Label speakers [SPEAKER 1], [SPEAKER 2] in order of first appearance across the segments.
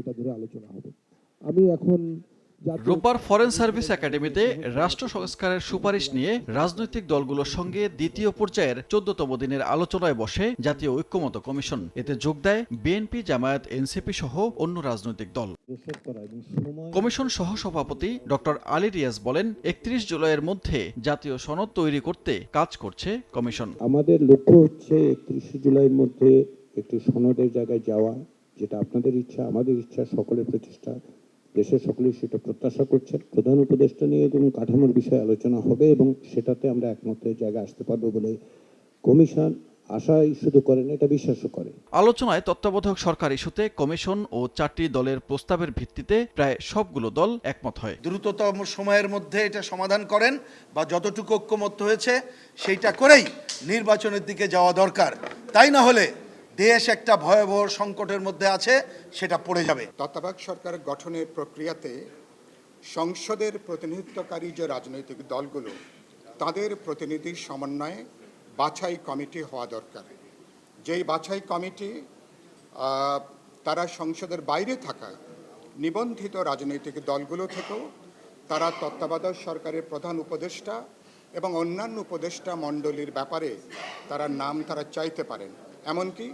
[SPEAKER 1] যেটা ধরে আলোচনা হবে। আমি এখন
[SPEAKER 2] রোববার ফরেন সার্ভিস একাডেমিতে রাষ্ট্র সংস্কারের সুপারিশ নিয়ে রাজনৈতিক দলগুলোর সঙ্গে দ্বিতীয় পর্যায়ের চোদ্দতম দিনের আলোচনায় বসে জাতীয় ঐক্যমত কমিশন। এতে যোগ দেয় বিএনপি জামায়াত এনসিপি সহ অন্য রাজনৈতিক দল। কমিশন সহ সভাপতি ডক্টর আলী রিয়াজ বলেন একত্রিশ জুলাইয়ের মধ্যে জাতীয় সনদ তৈরি করতে কাজ করছে কমিশন।
[SPEAKER 1] আমাদের লক্ষ্য হচ্ছে একত্রিশে জুলাইয়ের মধ্যে একটি সনদের জায়গায় যাওয়া। যেটা আপনাদের ইচ্ছা আমাদের ইচ্ছা সকলের প্রচেষ্টা দেশের সকলেই সেটা প্রত্যাশা করছেন প্রধান উপদেষ্টা নিয়ে এবং কাঠামোর বিষয়ে আলোচনা হবে এবং সেটাতে আমরা একমতের জায়গায় আসতে পারব বলে কমিশন আশাই শুধু করেন এটা বিশ্বাসও করে।
[SPEAKER 2] আলোচনায় তত্ত্বাবধায়ক সরকার ইস্যুতে কমিশন ও চারটি দলের প্রস্তাবের ভিত্তিতে প্রায় সবগুলো দল একমত হয়।
[SPEAKER 3] দ্রুততম সময়ের মধ্যে এটা সমাধান করেন বা যতটুকু ঐক্যমত্য হয়েছে সেইটা করেই নির্বাচনের দিকে যাওয়া দরকার। তাই না হলে দেশ একটা ভয়াবহ সংকটের মধ্যে আছে, সেটা পড়ে যাবে।
[SPEAKER 4] তত্ত্বাবধায়ক সরকার গঠনের প্রক্রিয়াতে সংসদের প্রতিনিধিত্বকারী যে রাজনৈতিক দলগুলো, তাদের প্রতিনিধির সমন্বয়ে বাছাই কমিটি হওয়া দরকার। যেই বাছাই কমিটি তারা সংসদের বাইরে থাকা নিবন্ধিত রাজনৈতিক দলগুলো থেকেও, তারা তত্ত্বাবধায়ক সরকারের প্রধান উপদেষ্টা এবং অন্যান্য উপদেষ্টা মণ্ডলীর ব্যাপারে তারা নাম তারা চাইতে পারেন। এমনকি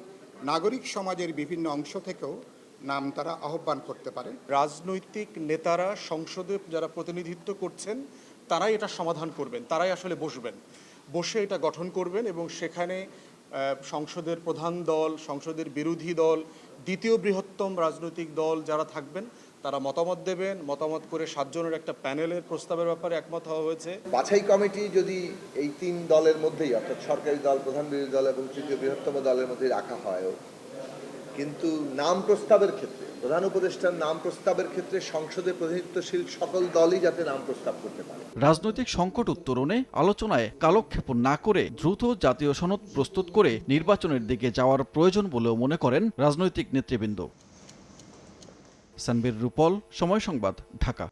[SPEAKER 4] নাগরিক সমাজের বিভিন্ন অংশ থেকেও নাম তারা আহ্বান করতে পারে।
[SPEAKER 5] রাজনৈতিক নেতারা সংসদে যারা প্রতিনিধিত্ব করছেন, তারাই এটা সমাধান করবেন, তারাই আসলে বসবেন। বসে এটা গঠন করবেন এবং সেখানে সংসদের প্রধান দল, সংসদের বিরোধী দল, দ্বিতীয় বৃহত্তম রাজনৈতিক দল যারা থাকবেন তারা মতামত দেবেন মতামত করে সাতজনের একটা প্যানেলের প্রস্তাবের ব্যাপারে একমত হওয়া হয়েছে।
[SPEAKER 6] বাছাই কমিটি যদি এই তিন দলের মধ্যেই অর্থাৎ সরকারি দল প্রধান বিরোধী দল এবং তৃতীয় বৃহত্তম দলের মধ্যে রাখা হয় কিন্তু নাম প্রস্তাবের ক্ষেত্রে প্রধান উপদেষ্টার নাম প্রস্তাবের ক্ষেত্রে সংসদে প্রতিনিধিত্বশীল সকল দলই যাতে নাম প্রস্তাব করতে পারে।
[SPEAKER 2] রাজনৈতিক সংকট উত্তরণে আলোচনায় কালক্ষেপণ না করে দ্রুত জাতীয় সনদ প্রস্তুত করে নির্বাচনের দিকে যাওয়ার প্রয়োজন বলেও মনে করেন রাজনৈতিক নেতৃবৃন্দ। সানবীর রূপল সময় সংবাদ ঢাকা।